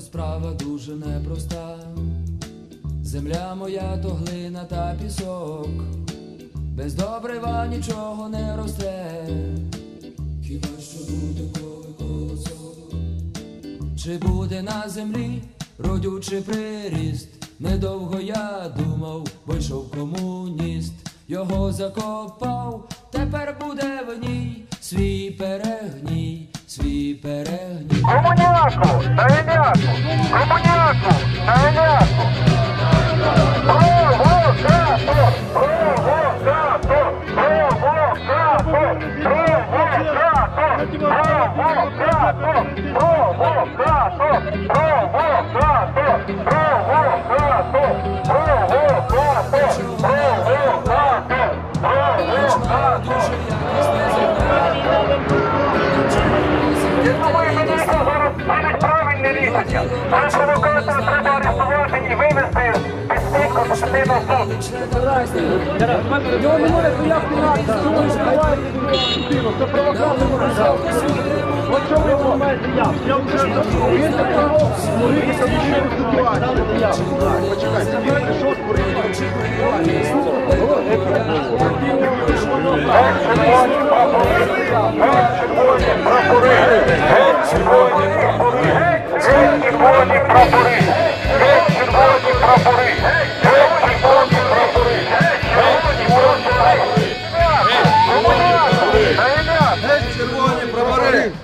справа дуже непроста. Земля моя то глина та пісок, без добрива нічого не росте. Хіба що буде коли колосок? Чи буде на землі родючий приріст? Недовго я думав, бо комуніст, його закопав, тепер буде в ній свій перегній, свій перегній. Комуняку, провокатора треба арестувати і вивезти Геть червоні прапори! Геть червоні прапори! Cheers.